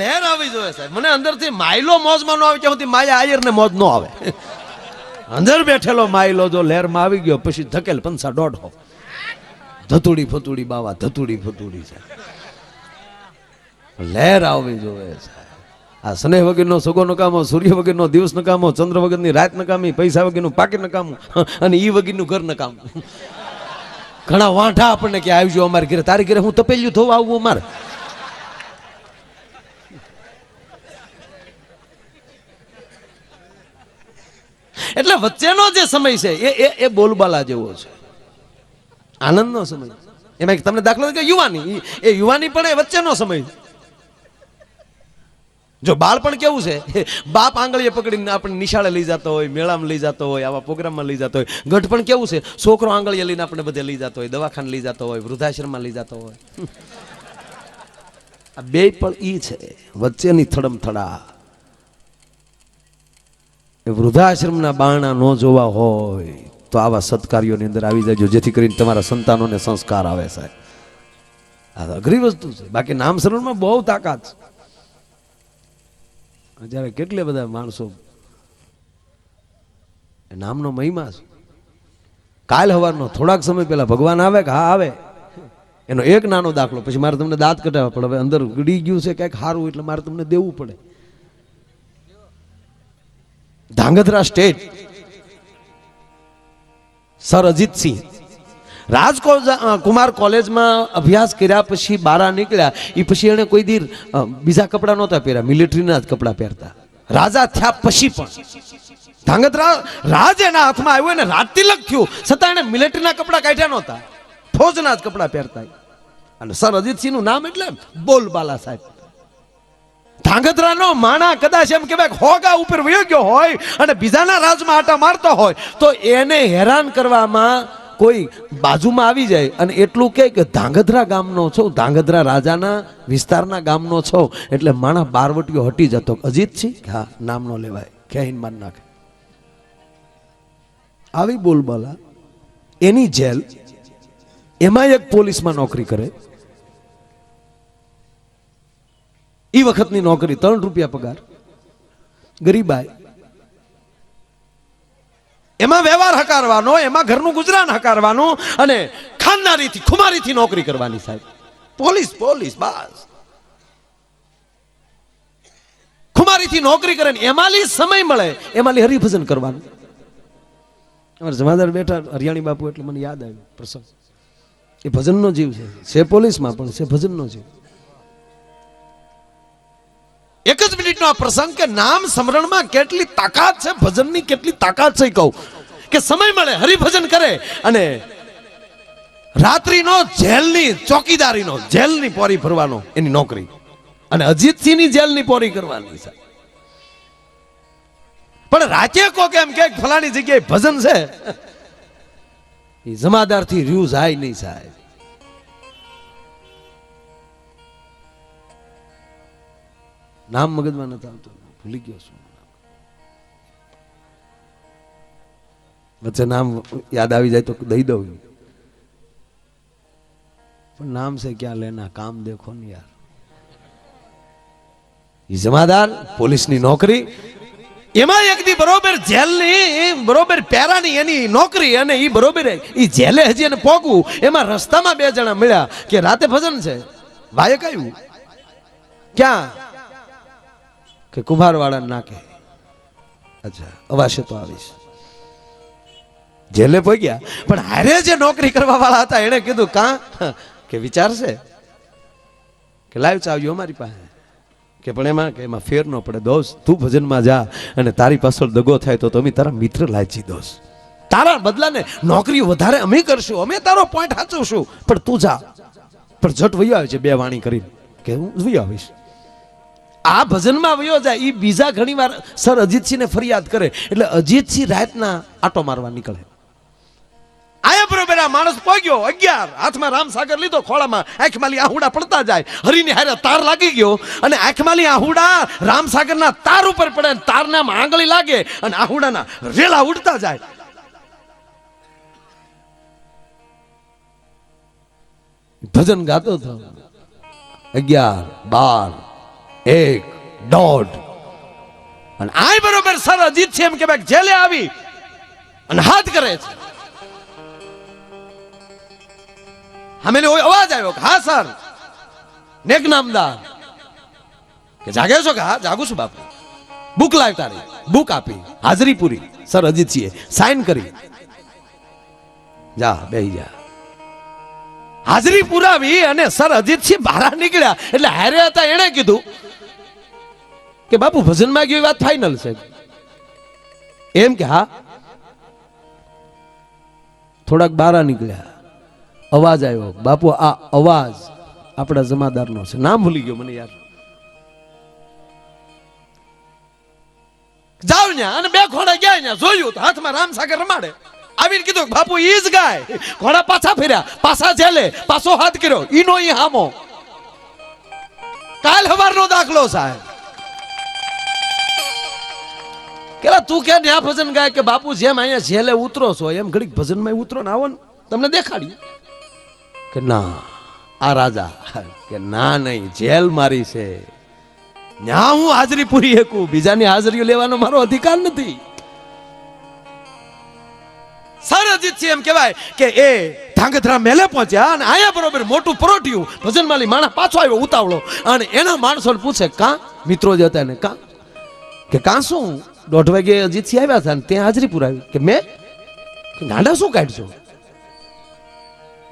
લહેર આવી જોઈએ સાહેબ. મને અંદરથી માયલો મોજમાં ન આવે ત્યાં સુધી માયા આયર ને મોજ ન આવે? અંદર બેઠેલો માયલો જો લહેરમાં આવી ગયો, પછી ધકેલ પંસા દોઢો. ધતુડી ફતુડી બાવા, ધતુડી ફતુડી છે. લહેર આવવી જોઈએ આ સ્નેહ વગરનો સગો નકામો સૂર્ય વગરનો દિવસ નકામો ચંદ્ર વગરની રાત નકામી પૈસા વગરનું પાકીટ નકામું અને ઈ વગરનું ઘર નકામું ઘણા વાંઠા આપણને કે, આવજો અમારે ઘરે, તારી ઘરે હું તપેલ્યું થવું આવવું અમારે. એટલે વચ્ચેનો જે સમય છે, એ એ એ બોલબાલા જેવો છે. આનંદનો સમય. એમાં તમને દાખલો કે યુવાની. એ યુવાની પણ એ વચ્ચેનો સમય જો બાળપણ કેવું છે, બાપ આંગળીએ પકડીને આપણે નિશાળે લઈ જતો હોય, મેળામાં લઈ જતો હોય, આવા પ્રોગ્રામમાં લઈ જતો હોય. ગઢપણ કેવું છે, છોકરો આંગળીએ લઈને આપણે બધે લઈ જતો હોય, દવાખાને લઈ જતો હોય, વૃદ્ધાશ્રમમાં લઈ જતો હોય. આ બે પણ ઈ છે, વચ્ચેની થડમ થડા વૃદ્ધાશ્રમના બારણા ન જોવા હોય, તો આવા સત્કાર્યોની અંદર આવી જજો, જેથી કરીને તમારા સંતાનોને સંસ્કાર આવે સાહેબ. આ અઘરી વસ્તુ છે. બાકી નામ સ્મરણમાં બહુ તાકાત છે. જ્યારે કેટલે બધા માણસો નામનો મહિમા છે. કાલ હવારનો થોડાક સમય પહેલા ભગવાન આવે કે હા, આવે. એનો એક નાનો દાખલો. પછી મારે તમને દાંત કઢાવવા પડે. હવે અંદર ગડી ગયું છે કંઈક સારું એટલે મારે તમને દેવું પડે. ધાંગધ્રા સ્ટેટ. સર અજીતસિંહ રાજ કુમાર કોલેજમાં અભ્યાસ કર્યા પછી બારા નીકળ્યા. એ પછી એણે કોઈ દી બીજા કપડાં નહોતા પહેર્યા, મિલિટરીના જ કપડાં પહેરતા. રાજા થયા પછી પણ. ધાંગધ્રા રાજ એના હાથમાં આવ્યો એને રાજ તિલક થયું. છતાં એણે મિલિટરીના કપડાં કાઢ્યા નહોતા. ફોજના જ કપડાં પહેરતા. અને સર અજીતસિંહનું નામ એટલે બોલબાલા સાહેબ. ધાંગધ્રાનો માણા કદાચ એમ કહેવાય હોગા ઉપર વયો ગયો હોય અને બીજાના રાજમાં આટા મારતો હોય, તો એને હેરાન કરવામાં કોઈ બાજુમાં આવી જાય. અને એટલું કહે કે ધાંગધ્રા ગામનો છો, ધાંગધ્રા રાજાના વિસ્તારના ગામનો છો, એટલે માણા બારવટીઓ હટી જતો. અજીત છે હા, નામ નો લેવાય. ક્યાંય માન નાખે? આવી બોલબાલા, એની જેલ, એમાં એક પોલીસમાં નોકરી કરે. એ વખતની નોકરી, ત્રણ રૂપિયા પગાર. ગરીબાઈ. એમાં વ્યવહાર હકારવાનો, એમાં ઘરનું ગુજરાન હકારવાનું અને ખાનદારીથી ખુમારીથી નોકરી કરવાની સાહેબ. પોલીસ પોલીસ, બસ. ખુમારીથી નોકરી કરે ને એમાંલી સમય મળે એમાંલી હરિભજન કરવાનું. અમારા જમાદાર બેઠા, હરિયાણી બાપુ એટલે મને યાદ આવ્યું, પ્રસંગ. એ ભજનનો જીવ છે. છે પોલીસમાં પણ, છે ભજનનો જીવ. એક જ મિનિટનો આ પ્રસંગ કે નામ સમરણમાં કેટલી તાકાત છે, ભજનની કેટલી તાકાત છે કહું. કે સમય મળે, હરિભજન કરે અને રાત્રિનો જેલની, ચોકીદારીનો, જેલની પોરી ભરવાનો એની નોકરી. અને અજીતસિંહની જેલની પોરી કરવાની છે. પણ રાતે કો કેમ કે, ફલાણી જગ્યાએ ભજન છે. એ જમાદારથી રહ્યું જાય નહીં સાહેબ. નામ મગજમાં નથી આવતું ભૂલી ગયો છું વચ્ચે નામ યાદ આવી જાય તો દઈ દઉં પણ નામ છે ક્યાં લેના? કામ દેખો ને યાર. એ જમાદાર, પોલીસની નોકરી. એમાં એક દી બરોબર જેલની બરોબર પેરાની એની નોકરી અને એ બરોબર એ જેલે હજી એને પોગવું. એમાં રસ્તામાં બે જણા મળ્યા કે રાતે ભજન છે. ભાઈ આવ્યું. ક્યાં? કે કુંભારવાળા નાખે અચ્છા, અવાશે તો આવીશ. જેલે પહોંચ્યા. પણ હારે જે નોકરી કરવા વાળા હતા, એણે કીધું, કા? કે વિચારશે? કે લાઈવ ચાવ્યું અમારી પાસે. કે પણ એમાં, કે એમાં ફેર ન પડે. દોસ્ત, તું ભજનમાં જા, અને તારી પાછળ દગો થાય તો તમે તારા મિત્ર લાયચી દોસ્ત. તારા બદલાને નોકરી વધારે અમે કરશું. અમે તારો પોઈન્ટ સાચવશું. પણ તું જા. પણ જટ વયો આવે છે બે વાણી કરીને. કે હું વયો આવીશ? આ ભજનમાં વયો જાય એ બીજા ઘણી વાર સર અજીતસિંહને ફરિયાદ કરે. એટલે અજીતસિંહ રાતના આટો મારવા નીકળે. આયા બરોબર આ માણસ પહોંચ્યો અગિયાર. હાથમાં રામસાગર લીધો, ખોળામાં. આંખમાલી આહુડા પડતા જાય. હરીની હારે તાર લાગી ગયો અને આંખમાલી આહુડા રામસાગરના તાર ઉપર પડે અને તારના આંગળી લાગે અને આહુડાના રેલા ઉડતા જાય. ભજન ગાતો હતો. અગિયાર, બાર. એક, દોઢ. અને આય બરોબર સર, અજીત છે એમ કે ભાઈ જેલે આવી અને હાથ કરે છે. અમે અવાજ આવ્યો હા, સર. નેક નામદાર. કે જાગે છો કે, હા, જાગું છું બાપુ. બુક લાવ તારી, બુક આપી, હાજરી પૂરી. સર, અજીત છીએ. સાઈન કરી. જા, બેહી જા. હાજરી પુરાવી અને સર અજીતસિંહ બહાર નીકળ્યા. એટલે હારે હતા, એણે કીધું કે બાપુ, ભજનમાં ગયું વાત ફાઈનલ છે. એમ કે, હા. થોડાક બારા નીકળ્યા. અવાજ આવ્યો. બાપુ, આ અવાજ આપણા જમાદારનો છે. નામ ભૂલી ગયો મને યાર. જાવ ન્યા અને બે ખોડા ગયા જોયું હાથમાં રામ સાગર રમાડે. આવીને કીધું, બાપુ, ઈ ગાય. ઘોડા પાછા ફેર્યા, પાછા જેલે, પાછો હાથ કર્યો, ઈનો ઈ હામો. કાલ હવારનો દાખલો સાહેબ. કેલા તું કે ન્યા ભજન ગાય કે બાપુ જેમ અહીંયા જેલે ઉતરો છો, એમ ઘડીક ભજનમાં ઉતરો ને આવો ને. તમને દેખાડી. કે ના, આ રાજા, કે ના નહીં, જેલ મારી છે. ન્યા હું હાજરી પૂરી શકું? બીજાની હાજરીઓ લેવાનો મારો અધિકાર નથી. છે એમ કહેવાય કે એ ધાંગધ્રા મેલે પહોંચ્યા અને આયા બરોબર મોટું પરોઠ્યું ભજનમાલી માણસ પાછો આવ્યો ઉતાવળો. અને એના માણસોને પૂછે, કાં? મિત્રો જ હતા ને કાં? કે, કાં શું? દોઢ વાગે અજીતસિંહ આવ્યા હતા ને ત્યાં હાજરી પુરાવી. કે, મેં? ગાંડા શું કાઢશો?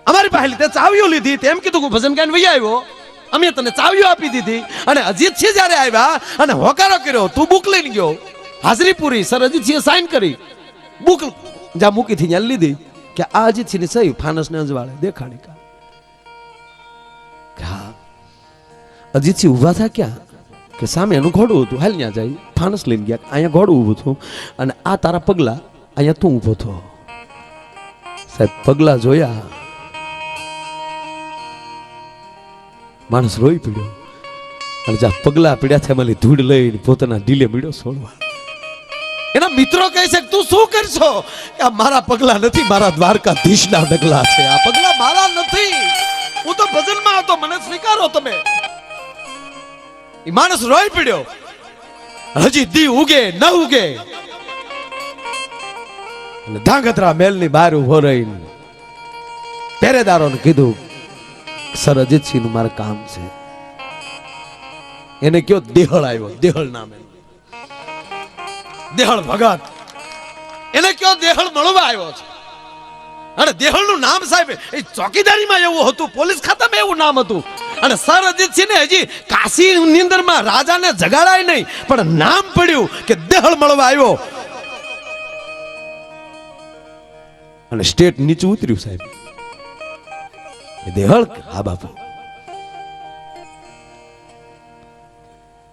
અમારી પાસે તે ચાવીઓ લીધી તેમ કીધું કે ભજન ગાઈને વહી આવ્યો. અમે તને ચાવીઓ આપી દીધી. અને અજીતસિંહ જ્યારે આવ્યા અને હોકારો કર્યો, તું બુક લઈને ગયો. હાજરી પૂરી, સર અજીતસિંહે સાઈન કરી. બુક જ્યાં મૂકી થી ત્યાં લીધી કે આ અજીતસિંહની સહી ફાનસ ને અંજવાળે દેખાડી કા અજીતસિંહ ઊભા થયા ક્યાં? કે સામે એનું ઘોડું હતું. હાલ ત્યાં જાય. ફાનસ લઈને ગયા. અહીંયા ઘોડું ઊભું હતું અને આ તારા પગલા, અહીંયા તું ઊભો થો. સાહેબ, પગલા જોયા. માણસ રોઈ પીડ્યો. અને જ્યાં પગલા પીડ્યા છે એમાંથી ધૂળ લઈને પોતાના ઢીલે મીડ્યો છોડવા એના મિત્રો કહે છે, તું શું કરશો? કે, આ મારા પગલા નથી, મારા દ્વારકાધીશના ડગલા છે. આ પગલા મારા નથી. હું તો ભજનમાં હતો, મને સ્વીકારો તમે. એ માણસ રોઈ પડ્યો. હજી દી ઉગે, ન ઉગે. ધાંગધ્રા મેલની બહાર ઊભો રહીને પહેરેદારોને કીધું, સર, અજીતસિંહનું મારે કામ છે. એને કયો, દેહળ આવ્યો દેહળ નામે. દેહળ ભગત. એને કયો દેહળ મળવા આવ્યો છે? અને દેહળનું નામ સાહેબ, એ ચોકીદારીમાં એવું હતું, પોલીસ ખાતામાં એવું નામ હતું. અને સર અજીતસિંહ ને હજી કાશી ની અંદરમાં રાજાને જગાડાય નહીં, પણ નામ પડ્યું કે દેહળ મળવા આવ્યો. અને સ્ટેટ નીચું ઉતર્યું સાહેબ. દેહળ હા બાપુ?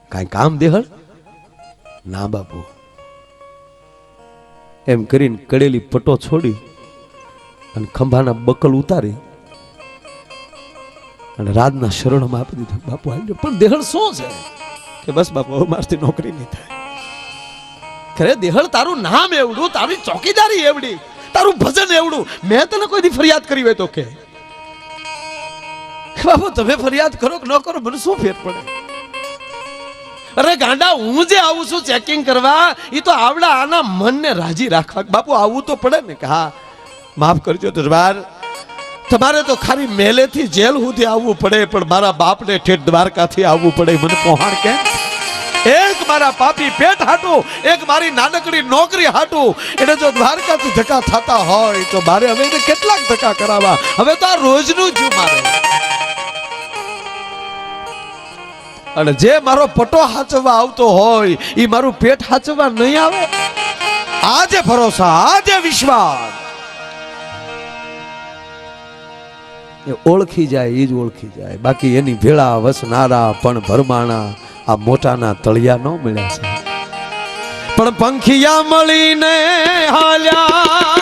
કાંઈ કામ દેહળ? ના બાપુ. એમ કરીને કડેલી પટો છોડી અને ખંભાના બકલ ઉતારી અને રાજના શરણમાં આપી દીધું. બાપુ આવી પણ દેહળ શું છે? કે બસ બાપુ, હવે મારથી નોકરી નહીં થાય. ખરે દેહળ તારું નામ એવડું, તારી ચોકીદારી એવડી, તારું ભજન એવડું. મેં તને કોઈ ફરિયાદ કરી હોય તો કે. બાપુ, તમે ફરિયાદ કરો કે ન કરો, મને શું ફેર પડે? અરે ગાંડા, હું જે આવું છું ચેકિંગ કરવા એ તો આવડા આના મનને રાજી રાખવા. બાપુ, આવું તો પડે ને કે હા, માફ કરજો દરબાર. તમારે તો ખાલી મેલેથી જેલ સુધી આવવું પડે, પણ મારા બાપને ઠેઠ દ્વારકાથી આવવું પડે મને પહોંચાડ કેમ? એક મારા પાપી પેટ હાટું, એક મારી નાનકડી નોકરી હાટું. એટલે જો દ્વારકાથી ધક્કા થતા હોય, તો મારે હવે કેટલાક ધક્કા કરાવવા. હવે તો આ રોજનું જ મારે. અને જે મારો પટો હાચવા આવતો હોય એ મારું પેટ હાચવા નહીં આવે? આજે ભરોસા, આજે વિશ્વાસ. એ ઓળખી જાય એ જ ઓળખી જાય. બાકી એની ભેળા, વસનારા, પણ ભરમાણા આ મોટાના તળિયા ન મળ્યા છે. પણ પંખિયા મળીને હાલ્યા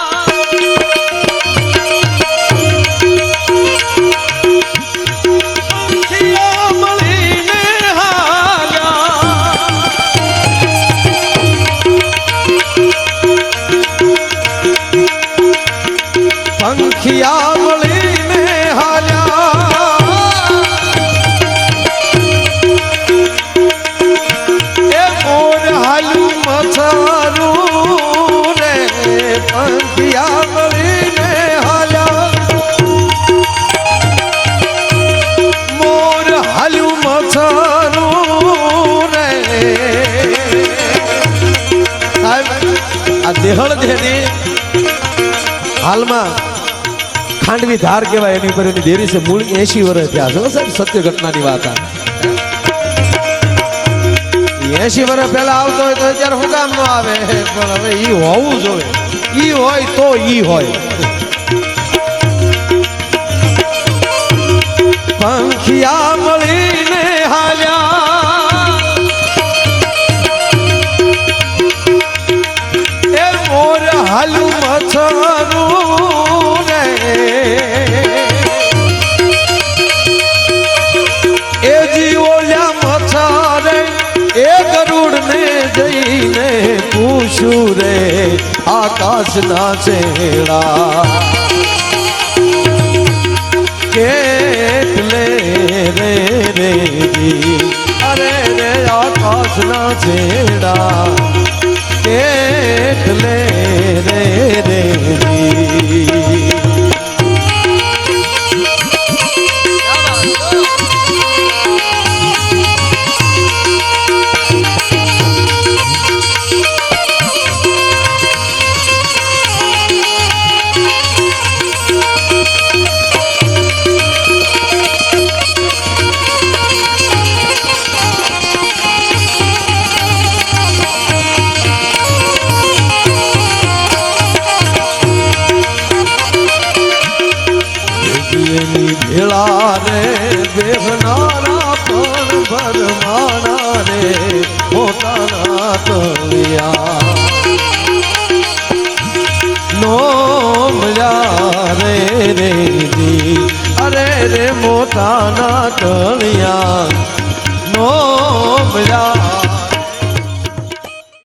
આ હાલમાં ખાંડવી ધાર કહેવાય, એની ઉપર એની દેરી છે. મૂળ એસી વર્ષ થયા છે. સાહેબ, સત્ય ઘટનાની વાત આ. એસી વર્ષ પહેલા આવતો હોય તો અત્યારે હું કામ નો આવે? પણ હવે ઈ હોવું જોઈએ. ઈ હોય તો ઈ હોય. પંખિયા મળીને મથરું રે એ જીવોલ્યા મથારે એ ગરુડ ને જઈને પૂછું રે, આકાશના ચેડા. કેટલે રે રે અરે રે, આકાશના છેડા કેટલે ભેળા રે બેહનારા પણ ભરમાણા રે, પોતાના તળિયા. નોમયા રે રે અરે રે મોટાના તળિયા. નોમયા